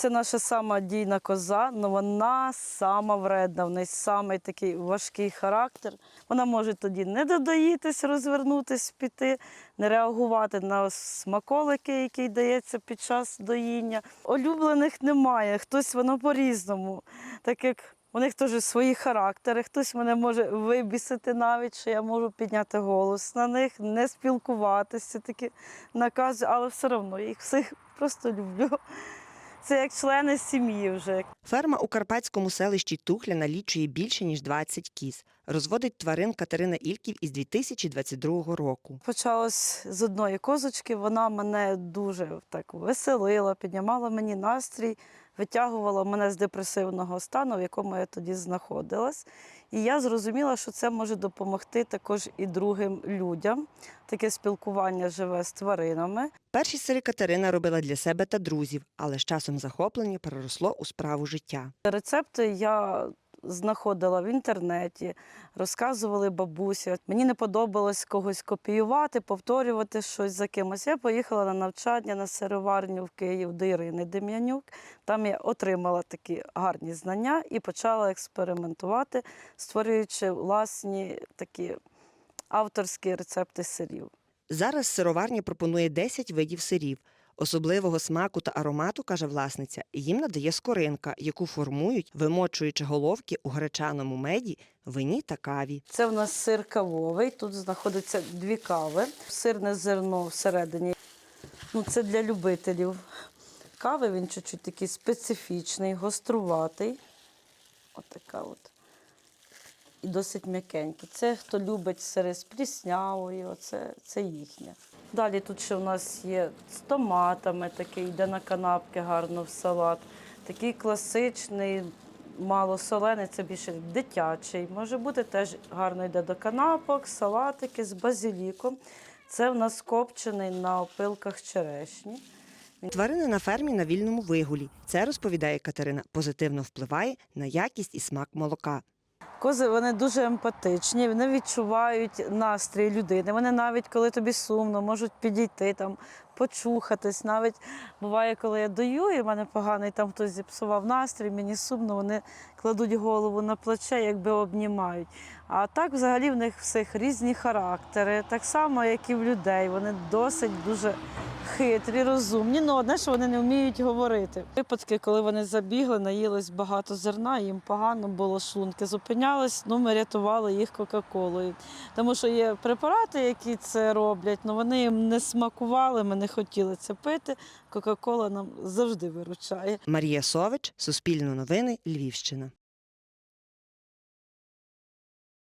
Це наша сама дійна коза, але вона сама вредна, в неї самий такий важкий характер. Вона може тоді не додоїтись, розвернутись, піти, не реагувати на смаколики, які дається під час доїння. Улюблених немає, хтось воно по-різному. Так як у них теж свої характери, хтось мене може вибісити навіть, що я можу підняти голос на них, не спілкуватися, такі накази, але все одно їх всіх просто люблю. Це як члени сім'ї вже. Ферма у карпатському селищі Тухля налічує більше ніж 20 кіз. Розводить тварин Катерина Ільків із 2022 року. Почалось з одної козочки, вона мене дуже так веселила, піднімала мені настрій, витягувала мене з депресивного стану, в якому я тоді знаходилась. І я зрозуміла, що це може допомогти також і другим людям. Таке спілкування живе з тваринами. Перші сири Катерина робила для себе та друзів, але з часом захоплення переросло у справу життя. Рецепти я знаходила в інтернеті, розказували бабусі. Мені не подобалось когось копіювати, повторювати щось за кимось. Я поїхала на навчання на сироварню в Київ до Ірини Дем'янюк. Там я отримала такі гарні знання і почала експериментувати, створюючи власні такі авторські рецепти сирів. Зараз сироварня пропонує 10 видів сирів. Особливого смаку та аромату, каже власниця, їм надає скоринка, яку формують, вимочуючи головки у гречаному меді, вині та каві. Це в нас сир кавовий. Тут знаходиться дві кави. Сирне зерно всередині. Ну, це для любителів. Кави він чуть-чуть такий специфічний, гоструватий. Отака от. І досить м'якенький. Це хто любить сири з пліснявою, це, це їхнє. Далі тут ще в нас є з томатами, такий йде на канапки гарно в салат. Такий класичний, малосолений, це більше дитячий. Може бути теж гарно йде до канапок, салатики з базиліком. Це в нас копчений на опилках черешні. Тварини на фермі на вільному вигулі. Це розповідає Катерина, позитивно впливає на якість і смак молока. Кози вони дуже емпатичні, вони відчувають настрій людини. Вони навіть коли тобі сумно, можуть підійти там, почухатись. Навіть буває, коли я даю, і в мене поганий там хтось зіпсував настрій, мені сумно, вони кладуть голову на плече, якби обнімають. А так, взагалі, в них всіх різні характери, так само, як і в людей. Вони досить дуже хитрі, розумні. Ну, одне, що вони не вміють говорити. Випадки, коли вони забігли, наїлись багато зерна, їм погано було шлунки. Зупинялись, ну ми рятували їх Кока-Колою. Тому що є препарати, які це роблять, але вони їм не смакували, ми не хотіли це пити. Кока-кола нам завжди виручає. Марія Сович, Суспільне новини, Львівщина.